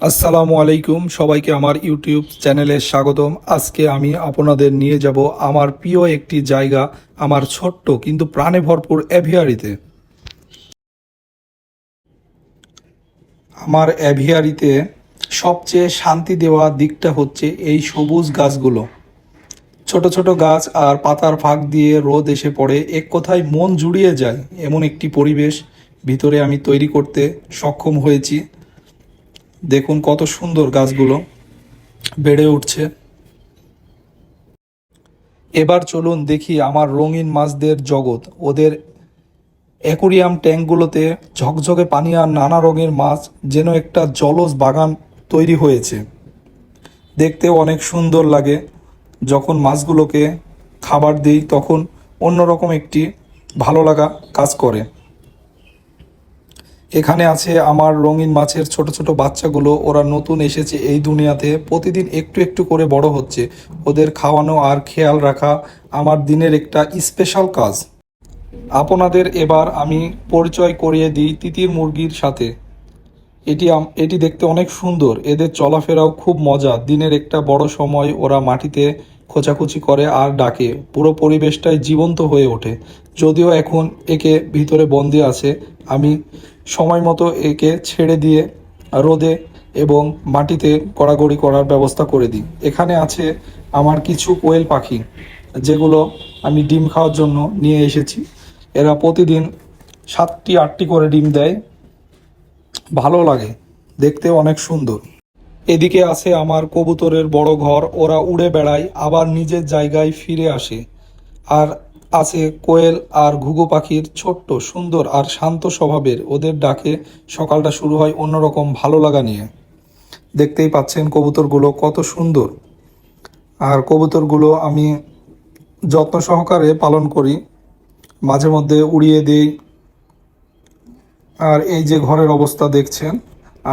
আসসালামু আলাইকুম, সবাইকে আমার ইউটিউব চ্যানেলে স্বাগতম। আজকে আমি আপনাদের নিয়ে যাব আমার প্রিয় একটি জায়গা, আমার ছোট্ট কিন্তু প্রাণে ভরপুর অ্যাভিয়ারিতে। আমার অ্যাভিয়ারিতে সবচেয়ে শান্তি দেওয়া দিকটা হচ্ছে এই সবুজ গাছগুলো। ছোট ছোট গাছ আর পাতার ফাঁক দিয়ে রোদ এসে পড়ে, এক কথায় মন জুড়িয়ে যায় এমন একটি পরিবেশ ভিতরে আমি তৈরি করতে সক্ষম হয়েছি। দেখুন কত সুন্দর গাছগুলো বেড়ে উঠছে। এবার চলুন দেখি আমার রঙিন মাছদের জগৎ। ওদের অ্যাকুরিয়াম ট্যাঙ্কগুলোতে ঝকঝকে পানি আর নানা রঙের মাছ যেন একটা জলজ বাগান তৈরি হয়েছে। দেখতেও অনেক সুন্দর লাগে। যখন মাছগুলোকে খাবার দিই, তখন অন্যরকম একটি ভালো লাগা কাজ করে। এখানে আছে আমার রঙিন মাছের ছোট ছোট বাচ্চাগুলো। ওরা নতুন এসেছে এই দুনিয়াতে। প্রতিদিন একটু একটু করে বড় হচ্ছে। ওদের খাওয়ানো আর খেয়াল রাখা আমার দিনের একটা স্পেশাল কাজ। আপনাদের এবার আমি পরিচয় করিয়ে দিই তিতির মুরগির সাথে। এটি এটি দেখতে অনেক সুন্দর। এদের চলাফেরাও খুব মজা। দিনের একটা বড় সময় ওরা মাটিতে খোঁচাখুচি করে আর ডাকে। পুরো পরিবেশটাই জীবন্ত হয়ে ওঠে। যদিও এখন একে ভিতরে বন্দি আছে, আমি সময় মতো একে ছেড়ে দিয়ে রোদে এবং মাটিতে গড়াগড়ি করার ব্যবস্থা করে দিই। এখানে আছে আমার কিছু কোয়েল পাখি, যেগুলো আমি ডিম খাওয়ার জন্য নিয়ে এসেছি। এরা প্রতিদিন সাতটি, আটটি করে ডিম দেয়। ভালো লাগে, দেখতে অনেক সুন্দর। এদিকে আছে আমার কবুতরের বড় ঘর, ওরা উড়ে বেড়ায়, আবার নিজের জায়গায় ফিরে আসে। আর আছে কোয়েল আর ঘুঘু পাখির ছোট্ট, সুন্দর আর শান্ত স্বভাবের, ওদের ডাকে সকালটা শুরু হয় অন্যরকম ভালো লাগা নিয়ে। দেখতেই পাচ্ছেন কবুতরগুলো কত সুন্দর। আর কবুতরগুলো আমি যত্ন সহকারে পালন করি। মাঝে মধ্যে উড়িয়ে দিই। আর এই যে ঘরের অবস্থা দেখছেন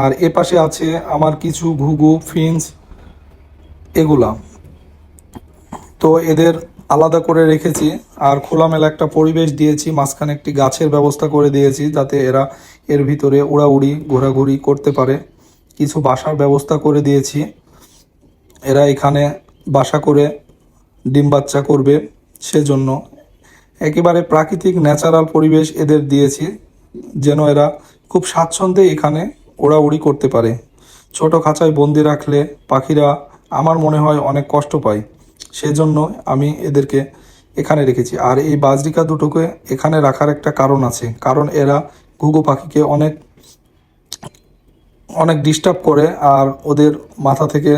আর এ পাশে আছে আমার কিছু ঘুঘু ফিন্স এগুলা। তো এদের আলাদা করে রেখেছি আর খোলামেলা একটা পরিবেশ দিয়েছি, মাঝখানে একটি গাছের ব্যবস্থা করে দিয়েছি যাতে এরা এর ভিতরে উড়াউড়ি, ঘোরাঘুরি করতে পারে। কিছু বাসার ব্যবস্থা করে দিয়েছি। এরা এখানে বাসা করে ডিম বাচ্চা করবে, সেজন্য একেবারে প্রাকৃতিক, ন্যাচারাল পরিবেশ এদের দিয়েছি, যেন এরা খুব স্বাচ্ছন্দ্যে এখানে ওড়াউড়ি করতে পারে। ছোট খাঁচায় বন্দি রাখলে পাখিরা আমার মনে হয় অনেক কষ্ট পায়। সেজন্য আমি এদেরকে এখানে রেখেছি। আর এই বাজরিকা দুটোকে এখানে রাখার একটা কারণ আছে। কারণ এরা ঘুঘু পাখিকে অনেক অনেক ডিস্টার্ব করে আর ওদের মাথা থেকে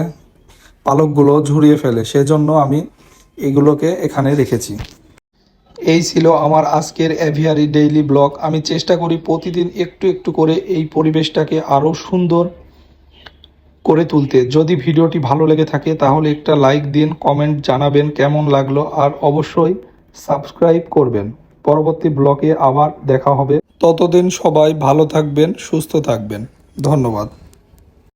পালকগুলো ঝুরিয়ে ফেলে। সেজন্য আমি এগুলোকে এখানে রেখেছি। এই ছিল আমার আজকের অ্যাভিয়ারি ডেইলি ব্লগ। আমি চেষ্টা করি প্রতিদিন একটু একটু করে এই পরিবেশটাকে আরও সুন্দর করে তুলতে। যদি ভিডিওটি ভালো লেগে থাকে, তাহলে একটা লাইক দিন কমেন্ট জানাবেন কেমন লাগল, আর অবশ্যই সাবস্ক্রাইব করবেন। পরবর্তী ব্লগে আবার দেখা হবে। ততদিন সবাই ভালো থাকবেন, সুস্থ থাকবেন। ধন্যবাদ।